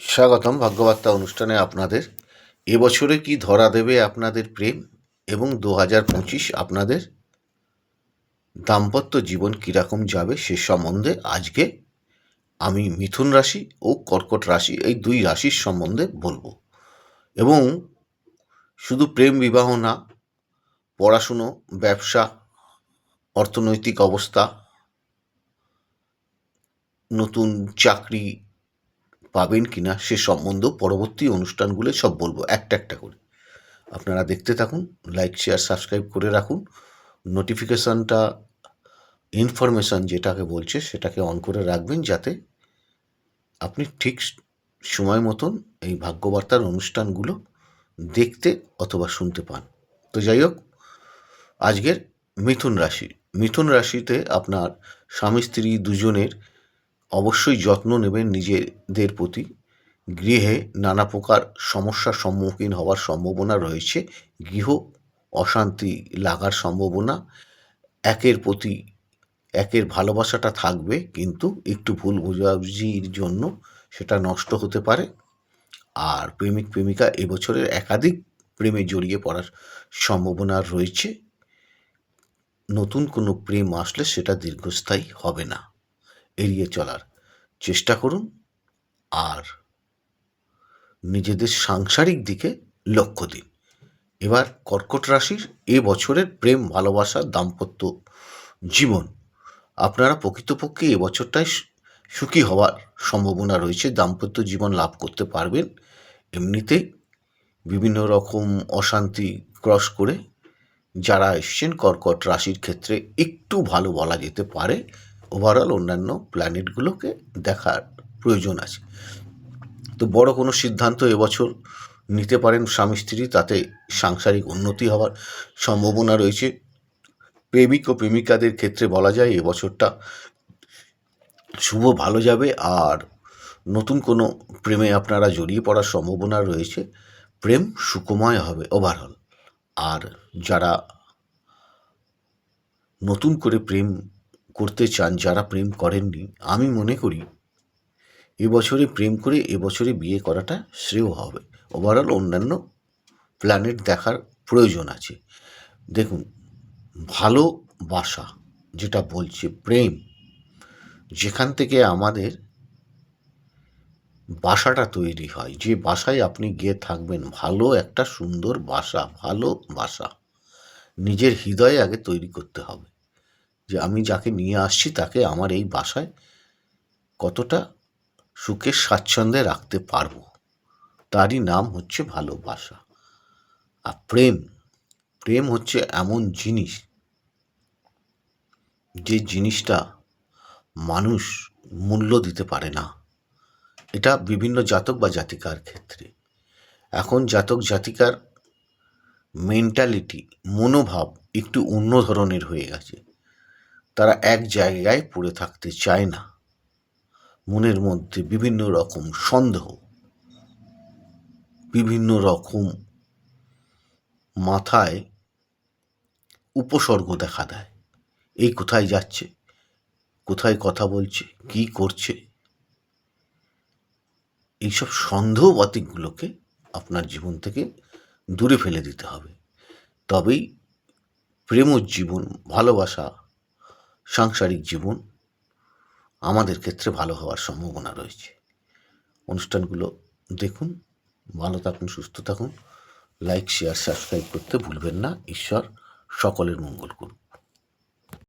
স্বাগতম ভাগ্যবার্তা অনুষ্ঠানে আপনাদের। এবছরে কি ধরা দেবে আপনাদের প্রেম এবং দু হাজার পঁচিশ আপনাদের? দাম্পত্য জীবন কীরকম যাবে সে সম্বন্ধে আজকে আমি মিথুন রাশি ও কর্কট রাশি এই দুই রাশির সম্বন্ধে বলব। এবং শুধু প্রেম বিবাহ না, পড়াশুনো, ব্যবসা, অর্থনৈতিক অবস্থা, নতুন চাকরি পাবেন কিনা সে সম্বন্ধেও পরবর্তী অনুষ্ঠানগুলো সব বলব, একটা একটা করে। আপনারা দেখতে থাকুন লাইক শেয়ার সাবস্ক্রাইব করে রাখুন। নোটিফিকেশানটা ইনফরমেশান যেটাকে বলছে সেটাকে অন করে রাখবেন যাতে আপনি ঠিক সময় মতন এই ভাগ্যবার্তার অনুষ্ঠানগুলো দেখতে অথবা শুনতে পান। তো যাই হোক, আজকের মিথুন রাশি। মিথুন রাশিতে আপনার স্বামী স্ত্রী দুজনের অবশ্যই যত্ন নেবেন নিজেদের প্রতি। গৃহে নানা প্রকার সমস্যার সম্মুখীন হওয়ার সম্ভাবনা রয়েছে। গৃহ অশান্তি লাগার সম্ভাবনা। একের প্রতি একের ভালোবাসাটা থাকবে, কিন্তু একটু ভুল বোঝাবুঝির জন্য সেটা নষ্ট হতে পারে। আর প্রেমিক, প্রেমিকা এবছরের একাধিক প্রেমে জড়িয়ে পড়ার সম্ভাবনা রয়েছে। নতুন কোনো প্রেম আসলে সেটা দীর্ঘস্থায়ী হবে না। এড়িয়ে চলার চেষ্টা করুন আর নিজেদের সাংসারিক দিকে লক্ষ্য দিন। এবার কর্কট রাশির এ বছরের প্রেম, ভালোবাসা, দাম্পত্য জীবন আপনারা প্রকৃতপক্ষে এ বছরটায় সুখী হওয়ার সম্ভাবনা রয়েছে। দাম্পত্য জীবন লাভ করতে পারবেন। এমনিতেই বিভিন্ন রকম অশান্তি ক্রস করে যারা এসছেন, কর্কট রাশির ক্ষেত্রে একটু ভালো বলা যেতে পারে। ওভারঅল অন্যান্য প্ল্যানেটগুলোকে দেখার প্রয়োজন আছে। তো বড় কোনো সিদ্ধান্ত এবছর নিতে পারেন স্বামী স্ত্রী, তাতে সাংসারিক উন্নতি হওয়ার সম্ভাবনা রয়েছে। প্রেমিক ও প্রেমিকাদের ক্ষেত্রে বলা যায় এবছরটা শুভ, ভালো যাবে। আর নতুন কোনো প্রেমে আপনারা জড়িয়ে পড়ার সম্ভাবনা রয়েছে। প্রেম সুকুময় হবে ওভারঅল আর যারা নতুন করে প্রেম করতে চান, যারা প্রেম করেননি, আমি মনে করি এবছরে প্রেম করে এবছরে বিয়ে করাটা শ্রেয় হবে। ওভারঅল অন্যান্য প্ল্যানেট দেখার প্রয়োজন আছে। দেখুন ভালোবাসা যেটা বলছে, প্রেম, যেখান থেকে আমাদের বাসাটা তৈরি হয়। যে বাসায় আপনি গিয়ে থাকবেন, ভালো একটা সুন্দর বাসা, ভালো বাসা। নিজের হৃদয়ে আগে তৈরি করতে হবে। যে আমি যাকে নিয়ে আসছি তাকে আমার এই বাসায় কতটা সুখের স্বাচ্ছন্দ্যে রাখতে পারব? তারই নাম হচ্ছে ভালোবাসা। আর প্রেম প্রেম হচ্ছে এমন জিনিস যে জিনিসটা মানুষ মূল্য দিতে পারে না। এটা বিভিন্ন জাতক বা জাতিকার ক্ষেত্রে। এখন জাতক জাতিকার মেন্টালিটি মনোভাব একটু অন্য ধরনের হয়ে গেছে। তারা এক জায়গায় পড়ে থাকতে চায় না। মনের মধ্যে বিভিন্ন রকম সন্দেহ, বিভিন্ন রকম মাথায় উপসর্গ দেখা দেয়। এই কোথায় যাচ্ছে? কোথায় কথা বলছে? কি করছে? এইসব সন্দেহবাতিকগুলোকে আপনার জীবন থেকে দূরে ফেলে দিতে হবে। তবেই প্রেম জীবন ভালোবাসা সাংসারিক জীবন আমাদের ক্ষেত্রে ভালো হওয়ার সম্ভাবনা রয়েছে। অনুষ্ঠানগুলো দেখুন, ভালো থাকুন, সুস্থ থাকুন। লাইক শেয়ার সাবস্ক্রাইব করতে ভুলবেন না। ঈশ্বর সকলের মঙ্গল করুন।